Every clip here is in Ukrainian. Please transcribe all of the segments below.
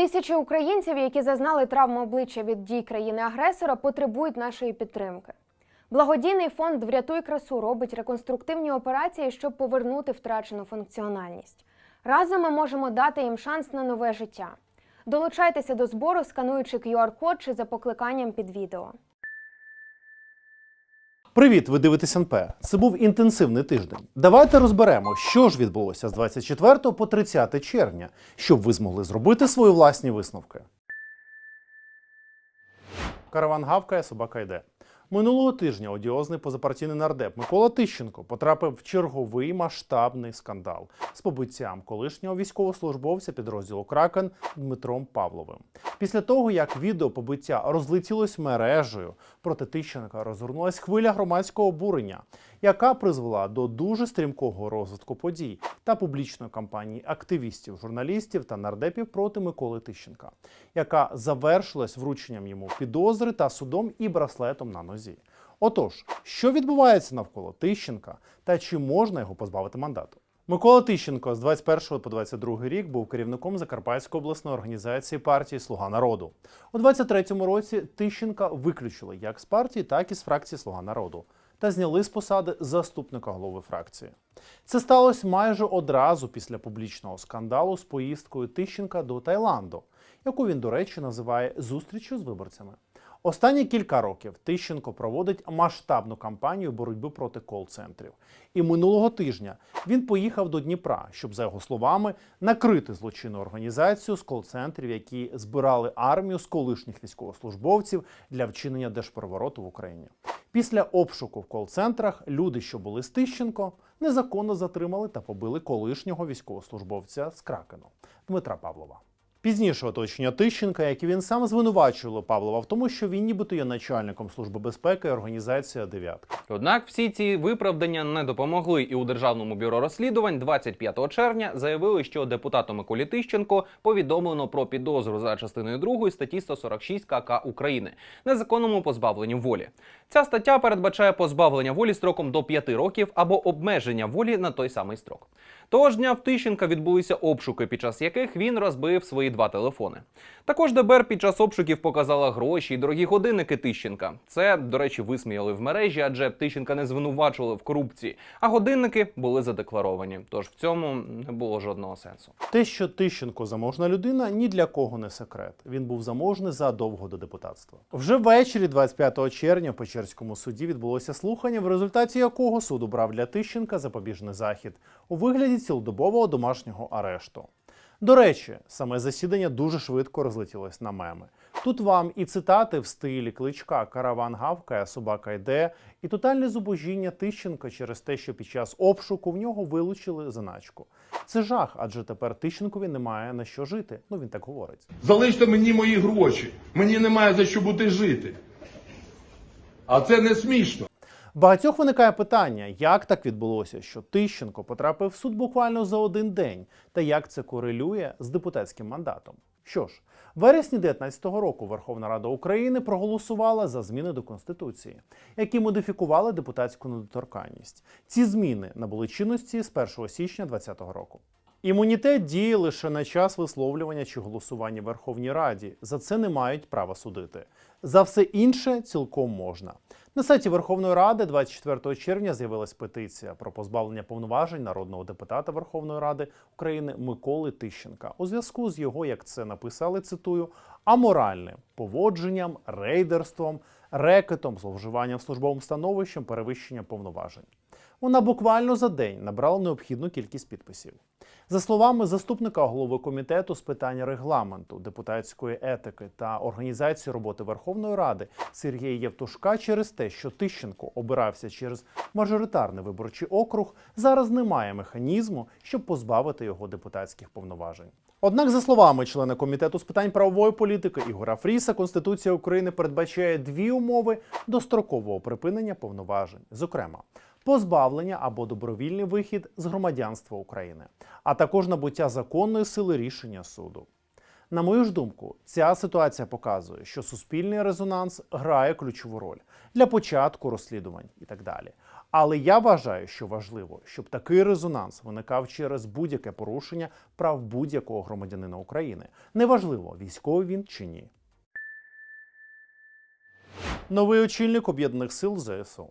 Тисячі українців, які зазнали травму обличчя від дій країни-агресора, потребують нашої підтримки. Благодійний фонд Врятуй красу робить реконструктивні операції, щоб повернути втрачену функціональність. Разом ми можемо дати їм шанс на нове життя. Долучайтеся до збору, скануючи QR-код чи за покликанням під відео. Привіт, ви дивитесь НП. Це був інтенсивний тиждень. Давайте розберемо, що ж відбулося з 24 по 30 червня, щоб ви змогли зробити свої власні висновки. Караван гавкає, собака йде. Минулого тижня одіозний позапартійний нардеп Микола Тищенко потрапив в черговий масштабний скандал з побиттям колишнього військовослужбовця підрозділу Кракен Дмитром Павловим. Після того, як відео побиття розлетілось мережею, проти Тищенка розгорнулась хвиля громадського обурення, яка призвела до дуже стрімкого розвитку подій та публічної кампанії активістів, журналістів та нардепів проти Миколи Тищенка, яка завершилась врученням йому підозри та судом і браслетом на нозі. Отож, що відбувається навколо Тищенка та чи можна його позбавити мандату? Микола Тищенко з 21 по 22 рік був керівником Закарпатської обласної організації партії Слуга народу. У 23-му році Тищенка виключили як з партії, так і з фракції Слуга народу та зняли з посади заступника голови фракції. Це сталося майже одразу після публічного скандалу з поїздкою Тищенка до Таїланду, яку він, до речі, називає зустрічю з виборцями. Останні кілька років Тищенко проводить масштабну кампанію боротьби проти кол-центрів. І минулого тижня він поїхав до Дніпра, щоб, за його словами, накрити злочинну організацію з кол-центрів, які збирали армію з колишніх військовослужбовців для вчинення держперевороту в Україні. Після обшуку в кол-центрах люди, що були з Тищенко, незаконно затримали та побили колишнього військовослужбовця з Кракену Дмитра Павлова. Пізніше оточення Тищенка, як і він сам звинувачувало Павлова в тому, що він нібито є начальником служби безпеки організація Дев'ятка. Однак всі ці виправдання не допомогли, і у державному бюро розслідувань 25 червня заявили, що депутату Миколі Тищенко повідомлено про підозру за частиною 2 статті 146 КК України незаконному позбавленню волі. Ця стаття передбачає позбавлення волі строком до 5 років або обмеження волі на той самий строк. Того ж дня в Тищенка відбулися обшуки, під час яких він розбив свої два телефони. Також ДБР під час обшуків показала гроші і дорогі годинники Тищенка. Це, до речі, висміяли в мережі, адже Тищенка не звинувачували в корупції, а годинники були задекларовані. Тож в цьому не було жодного сенсу. Те, що Тищенко заможна людина, ні для кого не секрет. Він був заможний задовго до депутатства. Вже ввечері, 25 червня, в Печерському суді відбулося слухання, в результаті якого суд обрав для Тищенка запобіжний захід у вигляді цілодобового домашнього арешту. До речі, саме засідання дуже швидко розлетілось на меми. Тут вам і цитати в стилі кличка Караван гавкає, собака йде, і тотальне зубожіння Тищенка через те, що під час обшуку в нього вилучили заначку. Це жах, адже тепер Тищенкові немає на що жити. Ну він так говорить. Залиште мені мої гроші. Мені немає за що бути жити. А це не смішно. Багатьох виникає питання, як так відбулося, що Тищенко потрапив в суд буквально за один день, та як це корелює з депутатським мандатом. Що ж, в вересні 2019 року Верховна Рада України проголосувала за зміни до Конституції, які модифікували депутатську недоторканність. Ці зміни набули чинності з 1 січня 2020 року. Імунітет діє лише на час висловлювання чи голосування в Верховній Раді. За це не мають права судити. За все інше цілком можна. На сайті Верховної Ради 24 червня з'явилась петиція про позбавлення повноважень народного депутата Верховної Ради України Миколи Тищенка у зв'язку з його, як це написали, цитую, аморальним поводженням, рейдерством, рекетом, зловживанням службовим становищем, перевищенням повноважень. Вона буквально за день набрала необхідну кількість підписів. За словами заступника голови комітету з питань регламенту, депутатської етики та організації роботи Верховної Ради Сергія Євтушка, через те, що Тищенко обирався через мажоритарний виборчий округ, зараз немає механізму, щоб позбавити його депутатських повноважень. Однак, за словами члена комітету з питань правової політики Ігора Фріса, Конституція України передбачає дві умови дострокового припинення повноважень, зокрема позбавлення або добровільний вихід з громадянства України, а також набуття законної сили рішення суду. На мою ж думку, ця ситуація показує, що суспільний резонанс грає ключову роль для початку розслідувань і так далі. Але я вважаю, що важливо, щоб такий резонанс виникав через будь-яке порушення прав будь-якого громадянина України. Неважливо, військовий він чи ні. Новий очільник об'єднаних сил ЗСУ.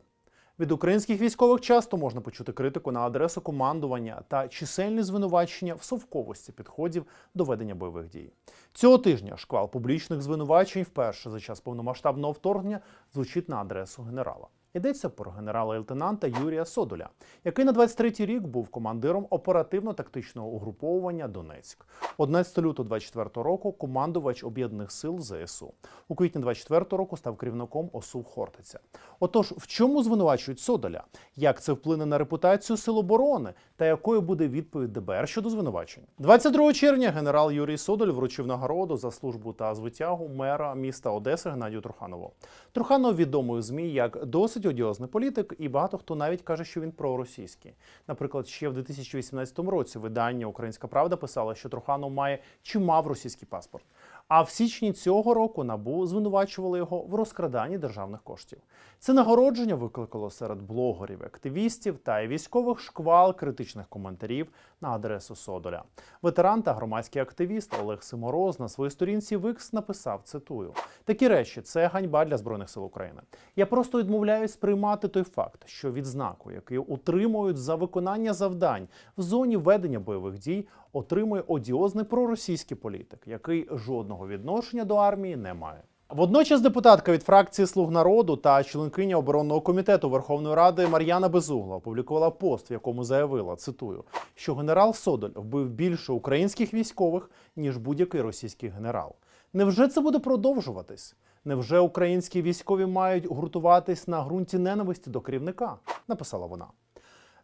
Від українських військових часто можна почути критику на адресу командування та чисельні звинувачення в совковості підходів до ведення бойових дій. Цього тижня шквал публічних звинувачень вперше за час повномасштабного вторгнення звучить на адресу генерала. Йдеться про генерала-лейтенанта Юрія Содоля, який на 23-й рік був командиром оперативно-тактичного угруповування Донецьк. 11 лютого 24 року командувач об'єднаних сил ЗСУ. У квітні 24 року став керівником ОСУ Хортиця. Отож, в чому звинувачують Содоля? Як це вплине на репутацію сил оборони? Та якою буде відповідь ДБР щодо звинувачень? 22 червня генерал Юрій Содоль вручив нагороду за службу та звитягу мера міста Одеси Геннадію Труханову. Труханов відомий у змі як досить одіозний політик, і багато хто навіть каже, що він проросійський. Наприклад, ще в 2018 році видання Українська Правда писало, що Труханов має чи мав російський паспорт. А в січні цього року набу звинувачували його в розкраданні державних коштів. Це нагородження викликало серед блогерів, активістів та військових шквал критичних коментарів на адресу Содоля. Ветеран та громадський активіст Олег Симороз на своїй сторінці в X написав: цитую: такі речі це ганьба для збройних сил України. Я просто відмовляюсь сприймати той факт, що відзнаку, який утримують за виконання завдань в зоні ведення бойових дій, отримує одіозний проросійський політик, який жодного відношення до армії не має. Водночас депутатка від фракції Слуг народу та членкиня оборонного комітету Верховної Ради Мар'яна Безугла опублікувала пост, в якому заявила, цитую, що генерал Содоль вбив більше українських військових ніж будь-який російський генерал. Невже це буде продовжуватись? Невже українські військові мають гуртуватись на ґрунті ненависті до керівника? написала вона.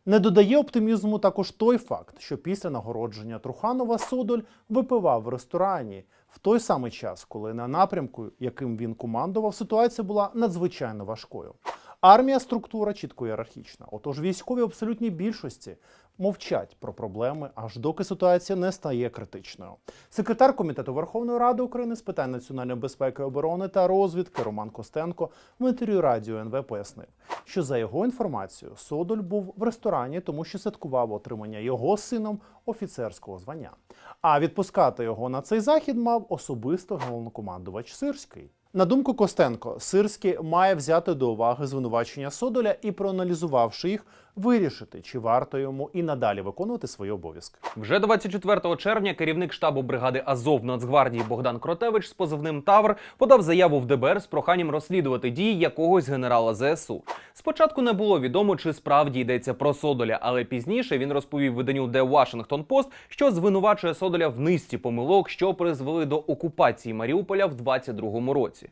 Не додає оптимізму також той факт, що після нагородження Труханова Содоль випивав в ресторані в той самий час, коли на напрямку, яким він командував, ситуація була надзвичайно важкою. Армія структура чітко ієрархічна. Отож, військові в абсолютній більшості мовчать про проблеми, аж доки ситуація не стає критичною. Секретар комітету Верховної Ради України з питань національної безпеки, оборони та розвідки Роман Костенко в інтерв'ю радіо НВ пояснив, що за його інформацією Содоль був в ресторані, тому що святкував отримання його сином офіцерського звання. А відпускати його на цей захід мав особисто головнокомандувач Сирський. На думку Костенко, Сирський має взяти до уваги звинувачення Содоля і, проаналізувавши їх, вирішити, чи варто йому і надалі виконувати свої обов'язки. Вже 24 червня керівник штабу бригади Азов Нацгвардії Богдан Кротевич з позивним Тавр подав заяву в ДБР з проханням розслідувати дії якогось генерала ЗСУ. Спочатку не було відомо, чи справді йдеться про Содоля, але пізніше він розповів виданню The Washington Post, що звинувачує Содоля в низці помилок, що призвели до окупації Маріуполя в 22-му році.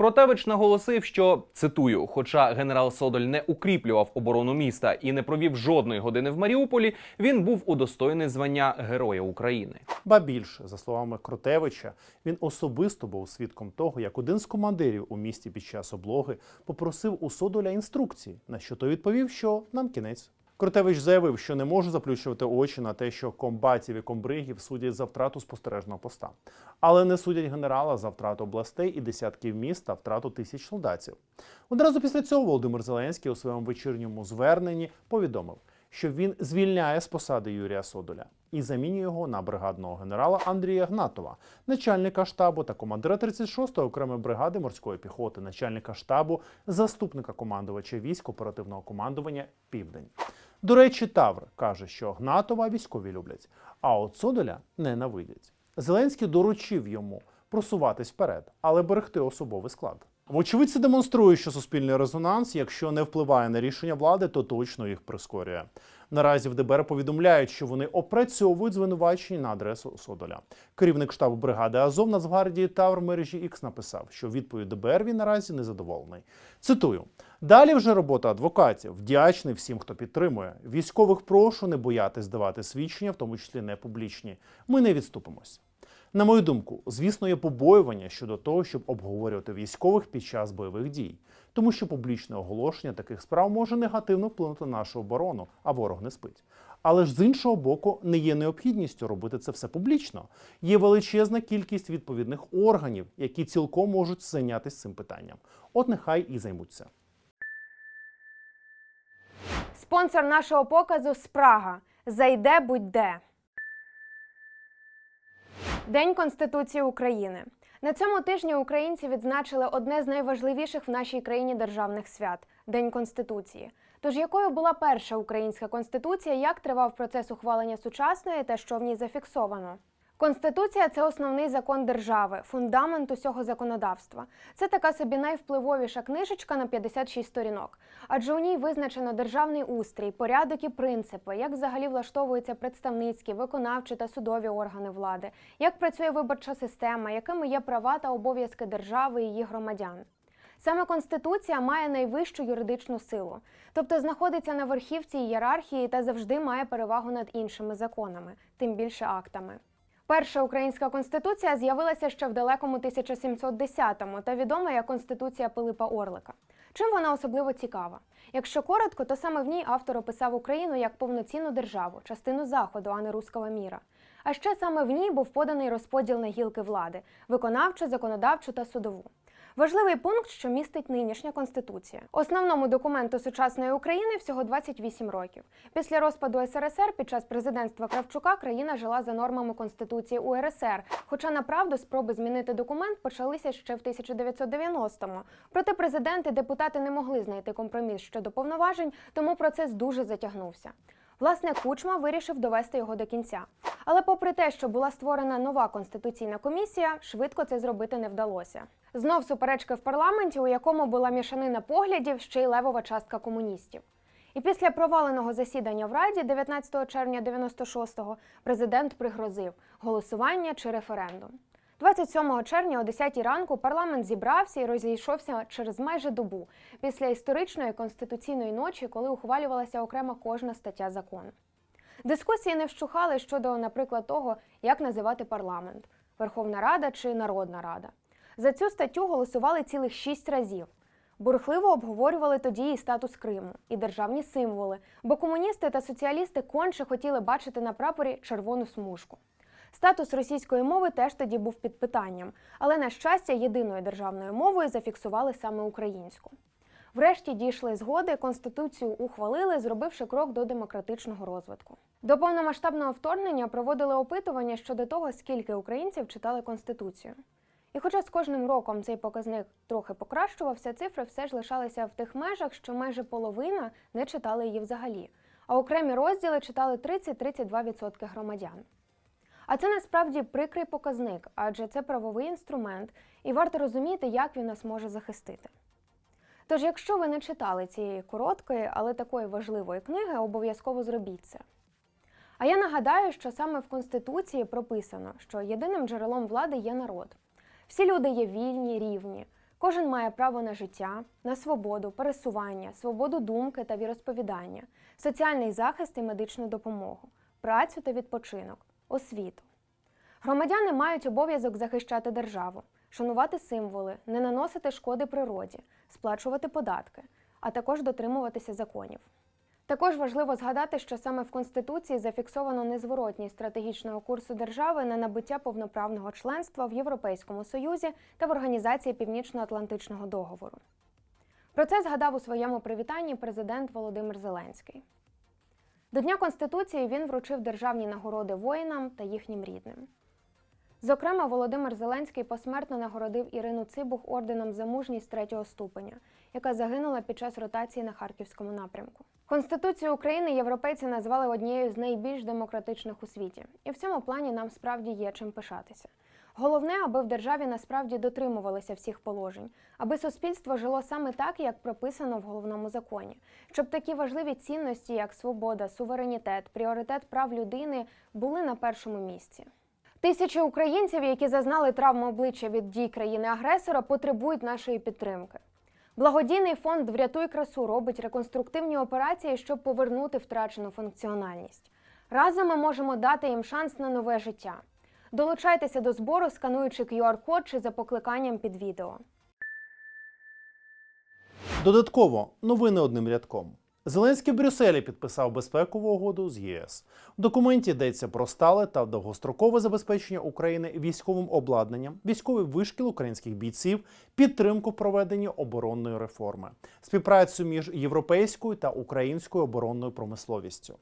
Кротевич наголосив, що цитую: хоча генерал Содоль не укріплював оборону міста і не провів жодної години в Маріуполі, він був удостоєний звання Героя України. Ба більше, за словами Кротевича, він особисто був свідком того, як один з командирів у місті під час облоги попросив у Содоля інструкції, на що той відповів, що нам кінець. Кротевич заявив, що не може заплющувати очі на те, що комбатів і комбригів судять за втрату спостережного поста, але не судять генерала за втрату областей і десятків міст та втрату тисяч солдатів. Одразу після цього Володимир Зеленський у своєму вечірньому зверненні повідомив, що він звільняє з посади Юрія Содоля і замінює його на бригадного генерала Андрія Гнатова, начальника штабу та командира 36-ї окремої бригади морської піхоти, начальника штабу, заступника командувача військ оперативного командування Південь. До речі, Тавр каже, що Гнатова військові люблять, а от Содоля ненавидять. Зеленський доручив йому просуватись вперед, але берегти особовий склад. Вочевидь, це демонструє, що суспільний резонанс, якщо не впливає на рішення влади, то точно їх прискорює. Наразі в ДБР повідомляють, що вони опрацьовують звинувачення на адресу Содоля. Керівник штабу бригади Азов Нацгвардії Тавр мережі X написав, що відповідь ДБР він наразі незадоволений. Цитую: далі вже робота адвокатів. Вдячний всім, хто підтримує. Військових прошу не боятись давати свідчення, в тому числі не публічні. Ми не відступимось. На мою думку, звісно, є побоювання щодо того, щоб обговорювати військових під час бойових дій, тому що публічне оголошення таких справ може негативно вплинути на нашу оборону, а ворог не спить. Але ж з іншого боку, не є необхідністю робити це все публічно. Є величезна кількість відповідних органів, які цілком можуть зайнятися цим питанням. От нехай і займуться. Спонсор нашого показу Спрага. Зайде будь-де. День Конституції України. На цьому тижні українці відзначили одне з найважливіших в нашій країні державних свят День Конституції. Тож якою була перша українська конституція, як тривав процес ухвалення сучасної та що в ній зафіксовано? Конституція це основний закон держави, фундамент усього законодавства. Це така собі найвпливовіша книжечка на 56 сторінок. Адже у ній визначено державний устрій, порядок і принципи, як взагалі влаштовуються представницькі, виконавчі та судові органи влади, як працює виборча система, якими є права та обов'язки держави і її громадян. Саме Конституція має найвищу юридичну силу, тобто знаходиться на верхівці ієрархії та завжди має перевагу над іншими законами, тим більше актами. Перша українська конституція з'явилася ще в далекому 1710-му та відома як Конституція Пилипа Орлика. Чим вона особливо цікава? Якщо коротко, то саме в ній автор описав Україну як повноцінну державу, частину заходу, а не руского міра. А ще саме в ній був поданий розподіл на гілки влади виконавчу, законодавчу та судову. Важливий пункт, що містить нинішня конституція. Основному документу сучасної України всього 28 років. Після розпаду СРСР під час президентства Кравчука країна жила за нормами конституції УРСР. Хоча направду спроби змінити документ почалися ще в 1990-му. Проте президент і депутати не могли знайти компроміс щодо повноважень, тому процес дуже затягнувся. Власне, Кучма вирішив довести його до кінця. Але, попри те, що була створена нова конституційна комісія, швидко це зробити не вдалося. Знов суперечки в парламенті, у якому була мішанина поглядів, ще й левова частка комуністів. І після проваленого засідання в Раді 19 червня 96-го президент пригрозив голосування чи референдум. 27 червня о 10 ранку парламент зібрався і розійшовся через майже добу після історичної конституційної ночі, коли ухвалювалася окрема кожна стаття закону. Дискусії не вщухали щодо, наприклад, того, як називати парламент Верховна Рада чи Народна Рада. За цю статтю голосували цілих шість разів. Бурхливо обговорювали тоді і статус Криму, і державні символи, бо комуністи та соціалісти конче хотіли бачити на прапорі червону смужку. Статус російської мови теж тоді був під питанням, але на щастя, єдиною державною мовою зафіксували саме українську. Врешті дійшли згоди, конституцію ухвалили, зробивши крок до демократичного розвитку. До повномасштабного вторгнення проводили опитування щодо того, скільки українців читали конституцію. І хоча з кожним роком цей показник трохи покращувався, цифри все ж лишалися в тих межах, що майже половина не читали її взагалі, а окремі розділи читали 30-32% громадян. А це насправді прикрий показник, адже це правовий інструмент, і варто розуміти, як він нас може захистити. Тож, якщо ви не читали цієї короткої, але такої важливої книги, обов'язково зробіть це. А я нагадаю, що саме в Конституції прописано, що єдиним джерелом влади є народ. Всі люди є вільні, рівні. Кожен має право на життя, на свободу, пересування, свободу думки та віросповідання, соціальний захист і медичну допомогу, працю та відпочинок, освіту. Громадяни мають обов'язок захищати державу, шанувати символи, не наносити шкоди природі, сплачувати податки, а також дотримуватися законів. Також важливо згадати, що саме в Конституції зафіксовано незворотність стратегічного курсу держави на набуття повноправного членства в Європейському Союзі та в Організації Північно-Атлантичного договору. Про це згадав у своєму привітанні президент Володимир Зеленський. До Дня Конституції він вручив державні нагороди воїнам та їхнім рідним. Зокрема, Володимир Зеленський посмертно нагородив Ірину Цибух орденом за мужність третього ступеня, яка загинула під час ротації на харківському напрямку. Конституцію України європейці назвали однією з найбільш демократичних у світі, і в цьому плані нам справді є чим пишатися. Головне, аби в державі насправді дотримувалися всіх положень, аби суспільство жило саме так, як прописано в головному законі, щоб такі важливі цінності, як свобода, суверенітет, пріоритет прав людини, були на першому місці. Тисячі українців, які зазнали травми обличчя від дій країни-агресора, потребують нашої підтримки. Благодійний фонд Врятуй красу робить реконструктивні операції, щоб повернути втрачену функціональність. Разом ми можемо дати їм шанс на нове життя. Долучайтеся до збору, скануючи QR-код чи за покликанням під відео. Додатково новини одним рядком. Зеленський в Брюсселі підписав безпекову угоду з ЄС. В документі йдеться про стале та довгострокове забезпечення України військовим обладнанням, військовий вишкіл українських бійців, підтримку в проведенні оборонної реформи, співпрацю між європейською та українською оборонною промисловістю.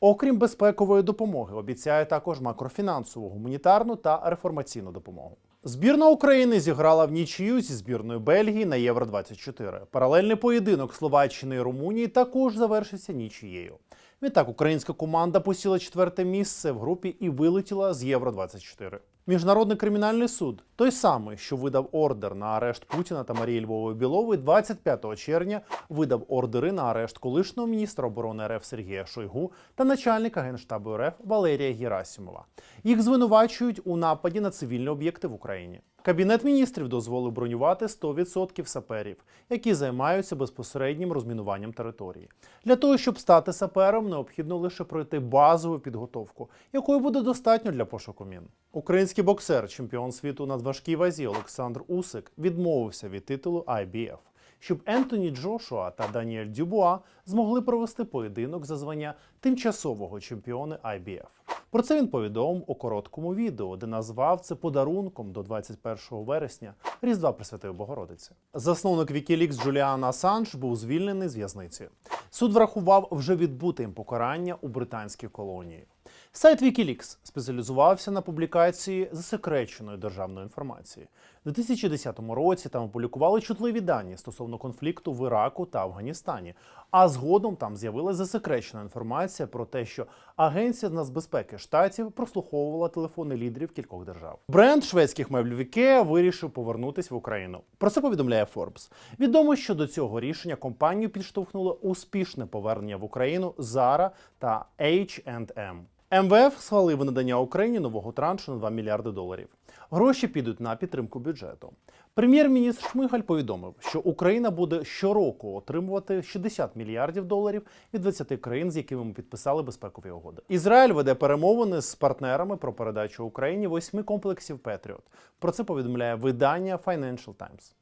Окрім безпекової допомоги, обіцяє також макрофінансову, гуманітарну та реформаційну допомогу. Збірна України зіграла в нічию зі збірною Бельгії на Євро 24 Паралельний поєдинок Словаччини і Румунії також завершився нічією. Відтак українська команда посіла четверте місце в групі і вилетіла з Євро 24 Міжнародний кримінальний суд, той самий, що видав ордер на арешт Путіна та Марії Львової Білової, 25 червня видав ордери на арешт колишнього міністра оборони РФ Сергія Шойгу та начальника генштабу РФ Валерія Герасимова. Їх звинувачують у нападі на цивільні об'єкти в Україні. Кабінет міністрів дозволив бронювати 100% саперів, які займаються безпосереднім розмінуванням території. Для того, щоб стати сапером, необхідно лише пройти базову підготовку, якої буде достатньо для пошуку мін. Український боксер, чемпіон світу на важкій вазі Олександр Усик, відмовився від титулу IBF, щоб Ентоні Джошуа та Даніель Дюбуа змогли провести поєдинок за звання тимчасового чемпіона IBF. Про це він повідомив у короткому відео, де назвав це подарунком до 21 вересня Різдва Пресвятої Богородиці. Засновник Wikileaks Джуліан Асанж був звільнений з в'язниці. Суд врахував вже відбуте їм покарання у британській колонії. Сайт Wikileaks спеціалізувався на публікації засекреченої державної інформації. У 2010 році там опублікували чутливі дані стосовно конфлікту в Іраку та Афганістані. А згодом там з'явилася засекречена інформація про те, що Агенція з нацбезпеки штатів прослуховувала телефони лідерів кількох держав. Бренд шведських меблів Ikea вирішив повернутися в Україну. Про це повідомляє Forbes. Відомо, що до цього рішення компанію підштовхнуло успішне повернення в Україну Zara та H&M. МВФ схвалив надання Україні нового траншу на 2 мільярди доларів. Гроші підуть на підтримку бюджету. Прем'єр-міністр Шмигаль повідомив, що Україна буде щороку отримувати 60 мільярдів доларів від 20 країн, з якими ми підписали безпекові угоди. Ізраїль веде перемовини з партнерами про передачу Україні восьми комплексів Петріот. Про це повідомляє видання Financial Times.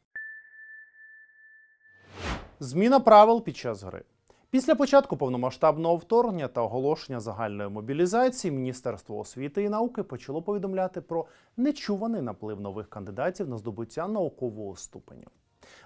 Зміна правил під час гри. Після початку повномасштабного вторгнення та оголошення загальної мобілізації Міністерство освіти і науки почало повідомляти про нечуваний наплив нових кандидатів на здобуття наукового ступеню.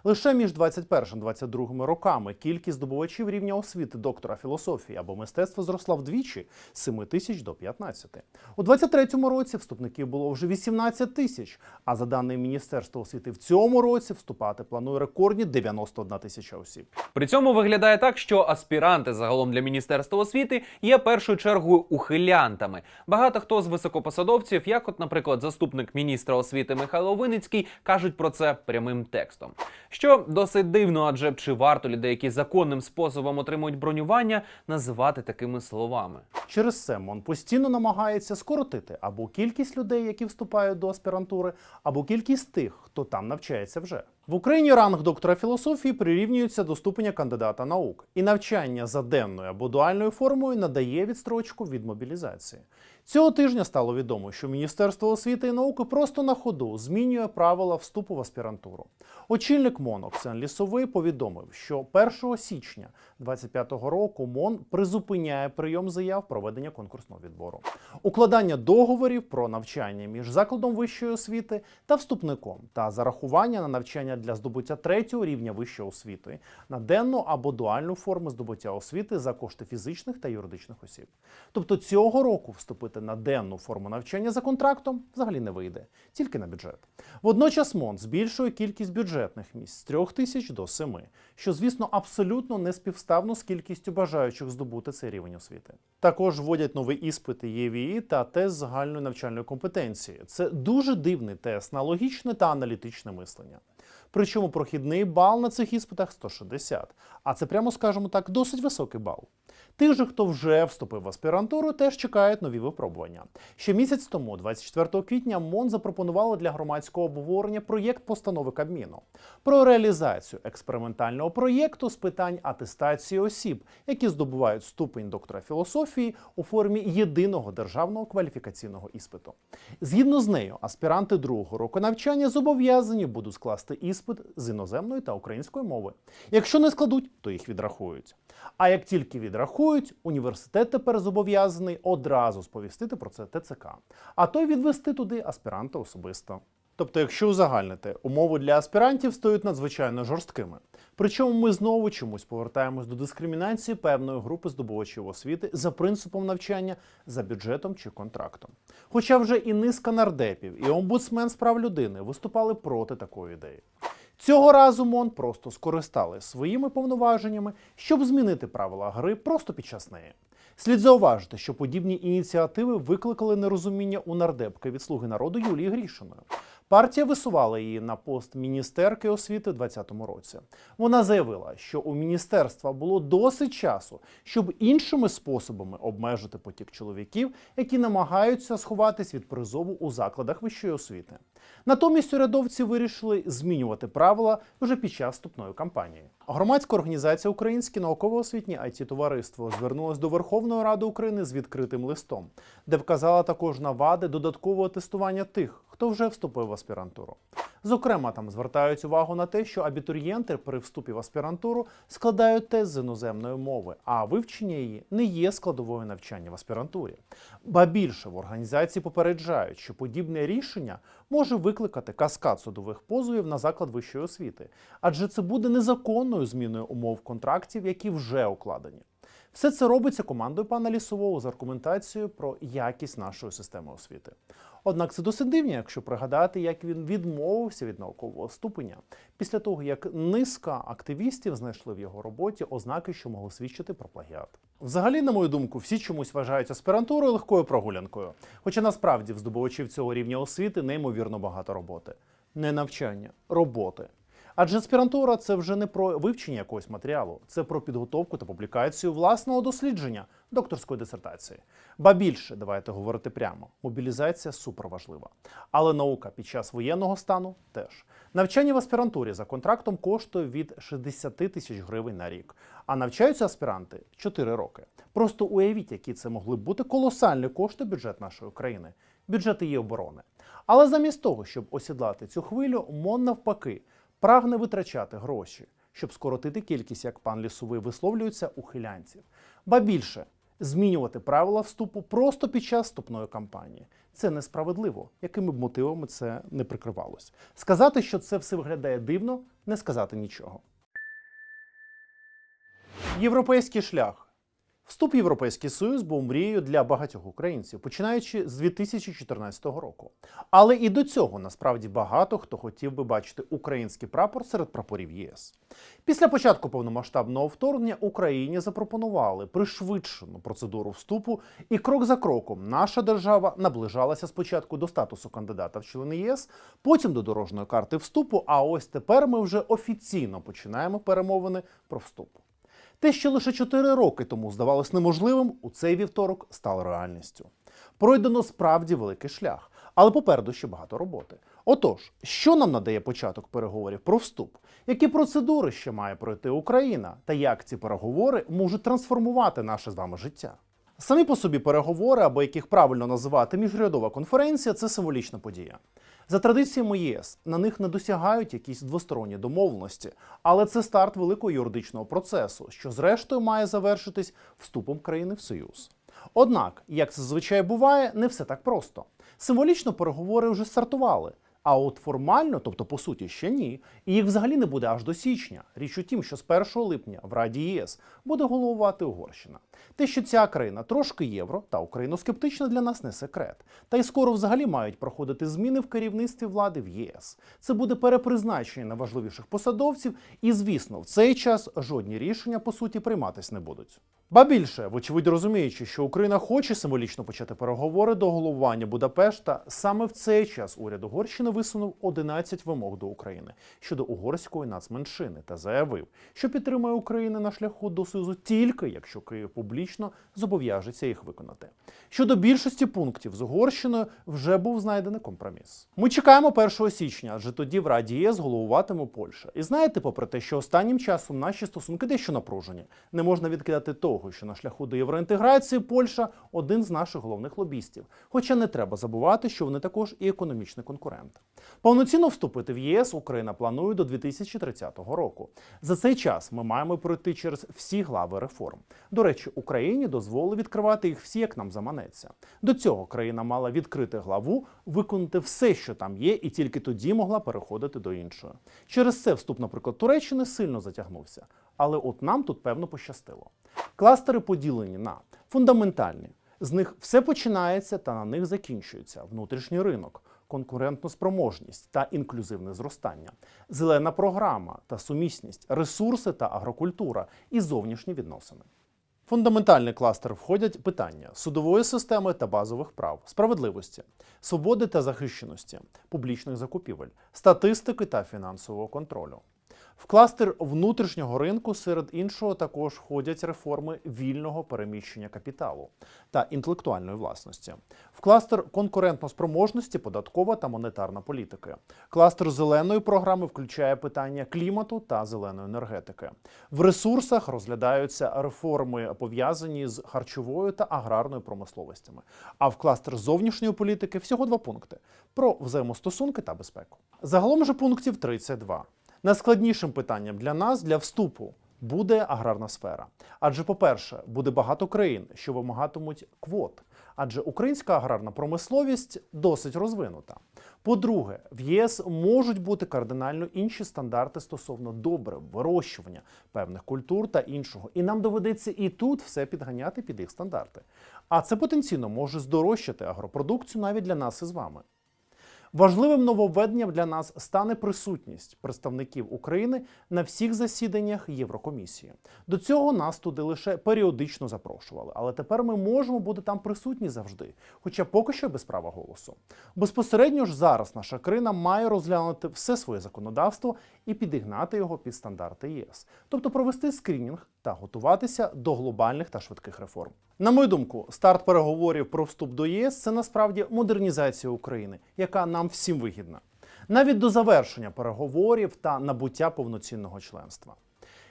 Лише між 21-22 роками кількість здобувачів рівня освіти доктора філософії або мистецтва зросла вдвічі з 7 тисяч до 15. У 23-му році вступників було вже 18 тисяч. А за даними Міністерства освіти, в цьому році вступати планує рекордні 91 тисяча осіб. При цьому виглядає так, що аспіранти загалом для міністерства освіти є першою чергою ухилянтами. Багато хто з високопосадовців, як, от, наприклад, заступник міністра освіти Михайло Виницький, кажуть про це прямим текстом. Що досить дивно, адже чи варто людей, які законним способом отримують бронювання, називати такими словами. Через це МОН постійно намагається скоротити або кількість людей, які вступають до аспірантури, або кількість тих, хто там навчається вже. В Україні ранг доктора філософії прирівнюється до ступеня кандидата наук, і навчання за денною або дуальною формою надає відстрочку від мобілізації. Цього тижня стало відомо, що Міністерство освіти і науки просто на ходу змінює правила вступу в аспірантуру. Очільник МОН Оксен Лісовий повідомив, що 1 січня 2025 року МОН призупиняє прийом заяв проведення конкурсного відбору, укладання договорів про навчання між закладом вищої освіти та вступником та зарахування на навчання для здобуття третього рівня вищої освіти на денну або дуальну форму здобуття освіти за кошти фізичних та юридичних осіб. Тобто цього року вступити на денну форму навчання за контрактом взагалі не вийде, тільки на бюджет. Водночас МОН збільшує кількість бюджетних місць з 3 тисяч до 7, що, звісно, абсолютно не співставно з кількістю бажаючих здобути цей рівень освіти. Також вводять нові іспити ЄВІ та тест загальної навчальної компетенції. Це дуже дивний тест на логічне та аналітичне мислення. Причому прохідний бал на цих іспитах 160, а це прямо скажемо так, досить високий бал. Тих же, хто вже вступив в аспірантуру, теж чекають нові випробування. Ще місяць тому, 24 квітня, МОН запропонували для громадського обговорення проєкт постанови Кабміну про реалізацію експериментального проєкту з питань атестації осіб, які здобувають ступень доктора філософії у формі єдиного державного кваліфікаційного іспиту. Згідно з нею, аспіранти другого року навчання зобов'язані будуть скласти іспит з іноземної та української мови. Якщо не складуть, то їх відрахують. А як тільки відрахують, університет тепер зобов'язаний одразу сповістити про це ТЦК, а то й відвести туди аспіранта особисто. Тобто, якщо узагальнити, умови для аспірантів стають надзвичайно жорсткими. Причому ми знову чомусь повертаємось до дискримінації певної групи здобувачів освіти за принципом навчання за бюджетом чи контрактом. Хоча вже і низка нардепів, і омбудсмен з прав людини виступали проти такої ідеї. Цього разу МОН просто скористали своїми повноваженнями, щоб змінити правила гри просто під час неї. Слід зауважити, що подібні ініціативи викликали нерозуміння у нардепки від слуги народу Юлії Грішиної. Партія висувала її на пост міністерки освіти у 2020 році. Вона заявила, що у міністерства було досить часу, щоб іншими способами обмежити потік чоловіків, які намагаються сховатись від призову у закладах вищої освіти. Натомість урядовці вирішили змінювати правила вже під час вступної кампанії. Громадська організація Українське науково-освітнє it товариство звернулась до Верховної Ради України з відкритим листом, де вказала також на вади додаткового тестування тих, хто вже вступив в аспірантуру. Зокрема, там звертають увагу на те, що абітурієнти при вступі в аспірантуру складають тест з іноземної мови, а вивчення її не є складовою навчання в аспірантурі. Ба більше в організації попереджають, що подібне рішення може викликати каскад судових позовів на заклад вищої освіти, адже це буде незаконною зміною умов контрактів, які вже укладені. Все це робиться командою пана Лісового з аргументацією про якість нашої системи освіти. Однак це досить дивно, якщо пригадати, як він відмовився від наукового ступеня після того, як низка активістів знайшли в його роботі ознаки, що могли свідчити про плагіат. Взагалі, на мою думку, всі чомусь вважають аспірантуру легкою прогулянкою. Хоча насправді в здобувачів цього рівня освіти неймовірно багато роботи. Не навчання, роботи. Адже аспірантура це вже не про вивчення якогось матеріалу, це про підготовку та публікацію власного дослідження докторської дисертації. Ба більше, давайте говорити прямо, мобілізація суперважлива. Але наука під час воєнного стану теж. Навчання в аспірантурі за контрактом коштує від 60 тисяч гривень на рік, а навчаються аспіранти 4 роки. Просто уявіть, які це могли б бути колосальні кошти бюджет нашої країни, бюджет її оборони. Але замість того, щоб осідлати цю хвилю, МОН навпаки прагне витрачати гроші, щоб скоротити кількість, як пан лісовий висловлюється, ухилянців. Ба більше змінювати правила вступу просто під час вступної кампанії. Це несправедливо, якими б мотивами це не прикривалось. Сказати, що це все виглядає дивно, не сказати нічого. Європейський шлях. Вступ в Європейський Союз був мрією для багатьох українців, починаючи з 2014 року. Але і до цього насправді багато хто хотів би бачити український прапор серед прапорів ЄС. Після початку повномасштабного вторгнення Україні запропонували пришвидшену процедуру вступу, і крок за кроком наша держава наближалася спочатку до статусу кандидата в члени ЄС, потім до дорожньої карти вступу. А ось тепер ми вже офіційно починаємо перемовини про вступ. Те, що лише 4 роки тому здавалось неможливим, у цей вівторок стало реальністю. Пройдено справді великий шлях, але попереду ще багато роботи. Отож, що нам надає початок переговорів про вступ? Які процедури ще має пройти Україна, та як ці переговори можуть трансформувати наше з вами життя? Самі по собі переговори, або як їх правильно називати міжрядова конференція, це символічна подія. За традиціями ЄС на них не досягають якісь двосторонні домовленості, але це старт великого юридичного процесу, що зрештою має завершитись вступом країни в Союз. Однак, як це зазвичай буває, не все так просто. Символічно переговори вже стартували. А от формально, тобто по суті, ще ні, і їх взагалі не буде аж до січня. Річ у тім, що з 1 липня в Раді ЄС буде головувати Угорщина. Те, що ця країна трошки євро та україноскептична для нас не секрет. Та й скоро взагалі мають проходити зміни в керівництві влади в ЄС. Це буде перепризначення найважливіших посадовців, і звісно, в цей час жодні рішення по суті прийматись не будуть. Ба більше, вочевидь розуміючи, що Україна хоче символічно почати переговори до головування Будапешта, саме в цей час уряд Угорщини висунув 11 вимог до України щодо угорської нацменшини та заявив, що підтримує Україну на шляху до Союзу тільки якщо Київ публічно зобов'яжеться їх виконати. Щодо більшості пунктів з Угорщиною вже був знайдений компроміс. Ми чекаємо 1 січня, адже тоді в Раді ЄС головуватиме Польща. І знаєте, попри те, що останнім часом наші стосунки дещо напружені, не можна відкидати того, що на шляху до євроінтеграції Польща один з наших головних лобістів. Хоча не треба забувати, що вони також і економічний конкурент. Повноцінно вступити в ЄС Україна планує до 2030 року. За цей час ми маємо пройти через всі глави реформ. До речі, Україні дозволили відкривати їх всі, як нам заманеться. До цього країна мала відкрити главу, виконати все, що там є, і тільки тоді могла переходити до іншої. Через це вступ, наприклад, Туреччини сильно затягнувся. Але от нам тут певно пощастило. Кластери поділені на фундаментальні. З них все починається та на них закінчується внутрішній ринок, конкурентну спроможність та інклюзивне зростання, зелена програма та сумісність, ресурси та агрокультура і зовнішні відносини. Фундаментальний кластер входять питання судової системи та базових прав, справедливості, свободи та захищеності, публічних закупівель, статистики та фінансового контролю. В кластер внутрішнього ринку серед іншого також входять реформи вільного переміщення капіталу та інтелектуальної власності. В кластер конкурентноспроможності, податкова та монетарна політики. Кластер зеленої програми включає питання клімату та зеленої енергетики. В ресурсах розглядаються реформи пов'язані з харчовою та аграрною промисловостями. А в кластер зовнішньої політики всього два пункти про взаємостосунки та безпеку. Загалом же пунктів 32. Найскладнішим питанням для нас для вступу буде аграрна сфера. Адже, по-перше, буде багато країн, що вимагатимуть квот. Адже українська аграрна промисловість досить розвинута. По-друге, в ЄС можуть бути кардинально інші стандарти стосовно добрив, вирощування певних культур та іншого. І нам доведеться і тут все підганяти під їх стандарти. А це потенційно може здорожчати агропродукцію навіть для нас із вами. Важливим нововведенням для нас стане присутність представників України на всіх засіданнях Єврокомісії. До цього нас туди лише періодично запрошували, але тепер ми можемо бути там присутні завжди, хоча поки що без права голосу. Безпосередньо ж зараз наша країна має розглянути все своє законодавство і підігнати його під стандарти ЄС, тобто провести скринінг та готуватися до глобальних та швидких реформ. На мою думку, старт переговорів про вступ до ЄС це насправді модернізація України, яка нам всім вигідна, навіть до завершення переговорів та набуття повноцінного членства.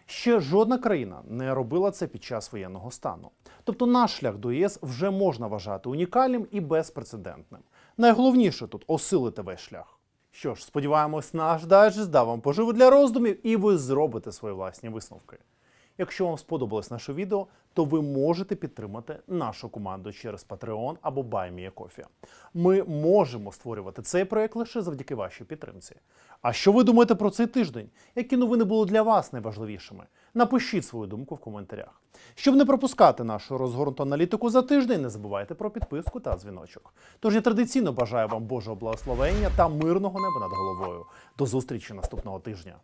Ще жодна країна не робила це під час воєнного стану. Тобто наш шлях до ЄС вже можна вважати унікальним і безпрецедентним. Найголовніше тут осилити весь шлях. Що ж, сподіваємось, наш дайджест дав вам поживу для роздумів, і ви зробите свої власні висновки. Якщо вам сподобалось наше відео, то ви можете підтримати нашу команду через Patreon або BuyMeACoffee. Ми можемо створювати цей проект лише завдяки вашій підтримці. А що ви думаєте про цей тиждень? Які новини були для вас найважливішими? Напишіть свою думку в коментарях. Щоб не пропускати нашу розгорнуту аналітику за тиждень, не забувайте про підписку та дзвіночок. Тож я традиційно бажаю вам Божого благословення та мирного неба над головою. До зустрічі наступного тижня.